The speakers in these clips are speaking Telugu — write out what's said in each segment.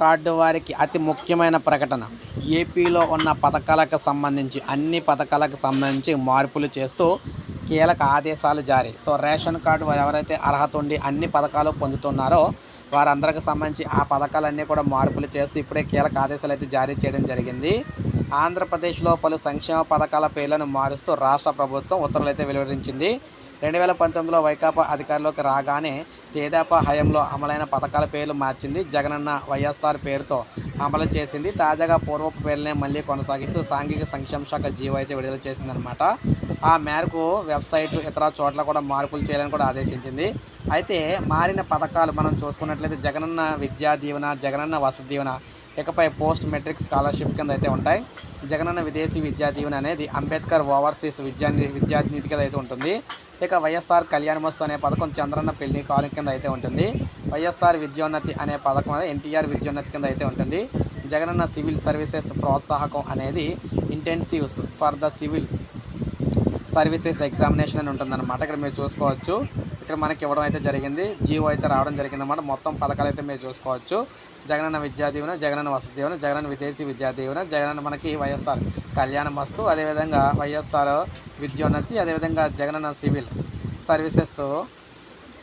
కార్డు వారికి అతి ముఖ్యమైన ప్రకటన. ఏపీలో ఉన్న పథకాలకు సంబంధించి అన్ని పథకాలకు సంబంధించి మార్పులు చేస్తూ కీలక ఆదేశాలు జారీ. సో రేషన్ కార్డు ఎవరైతే అర్హత ఉండి అన్ని పథకాలు పొందుతున్నారో వారందరికి సంబంధించి ఆ పథకాలన్నీ కూడా మార్పులు చేస్తూ ఇప్పుడే కీలక ఆదేశాలు అయితే జారీ చేయడం జరిగింది. ఆంధ్రప్రదేశ్లో పలు సంక్షేమ పథకాల పేర్లను మారుస్తూ రాష్ట్ర ప్రభుత్వం ఉత్తర్వులు అయితే వెలువరించింది. రెండు వేల పంతొమ్మిదిలో వైకాపా అధికారంలోకి రాగానే తేదాపా హయంలో అమలైన పథకాల పేర్లు మార్చింది జగనన్న వైఎస్ఆర్ పేరుతో అమలు చేసింది. తాజాగా పూర్వపు పేర్లనే మళ్ళీ కొనసాగిస్తూ సాంఘిక సంక్షేమ శాఖ జీవో అయితే విడుదల చేసిందనమాట ఆ మేరకు వెబ్సైట్ ఇతర చోట్ల కూడా మార్పులు చేయాలని కూడా ఆదేశించింది. అయితే మారిన పథకాలు మనం చూసుకున్నట్లయితే జగనన్న విద్యా దీవెన జగనన్న వసతి దీవెన ఇకపై పోస్ట్ మెట్రిక్ స్కాలర్షిప్ కింద అయితే ఉంటాయి. జగనన్న విదేశీ విద్యా దీవెన అనేది అంబేద్కర్ ఓవర్సీస్ విద్యా విద్యానిధి కింద అయితే ఉంటుంది. ఇక వైఎస్ఆర్ కళ్యాణ మస్తు అనే పథకం చంద్రన్న పెళ్ళి కాలం కింద అయితే ఉంటుంది. వైఎస్ఆర్ విద్యోన్నతి అనే పథకం అనేది ఎన్టీఆర్ విద్యోన్నతి కింద అయితే ఉంటుంది. జగనన్న సివిల్ సర్వీసెస్ ప్రోత్సాహకం అనేది intensives for the civil services examination అని ఉంటుందన్నమాట. ఇక్కడ మీరు చూసుకోవచ్చు. ఇక్కడ మనకి ఇవ్వడం అయితే జరిగింది. జీవో అయితే రావడం జరిగిందన్నమాట. మొత్తం పథకాలు అయితే మీరు చూసుకోవచ్చు. జగనన్న విద్యా దీవెన జగనన్న వసతి దీవెన జగనన్న విదేశీ విద్యా దీవెన జగనన్న మనకి వైఎస్ఆర్ కళ్యాణ మస్తు అదేవిధంగా వైఎస్ఆర్ విద్యోన్నతి అదేవిధంగా జగనన్న సివిల్ సర్వీసెస్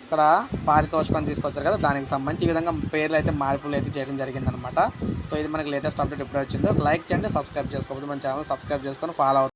ఇక్కడ పారితోషికం తీసుకొచ్చారు కదా. దానికి సంబంధించి ఈ విధంగా పేర్లు అయితే మార్పులు అయితే చేయడం జరిగిందనమాట సో ఇది మనకి లేటెస్ట్ అప్డేట్ ఎప్పుడు వచ్చిందో. లైక్ చేయండి సబ్స్క్రైబ్ చేసుకోకపోతే మన ఛానల్ సబ్స్క్రైబ్ చేసుకొని ఫాలో అవుతుంది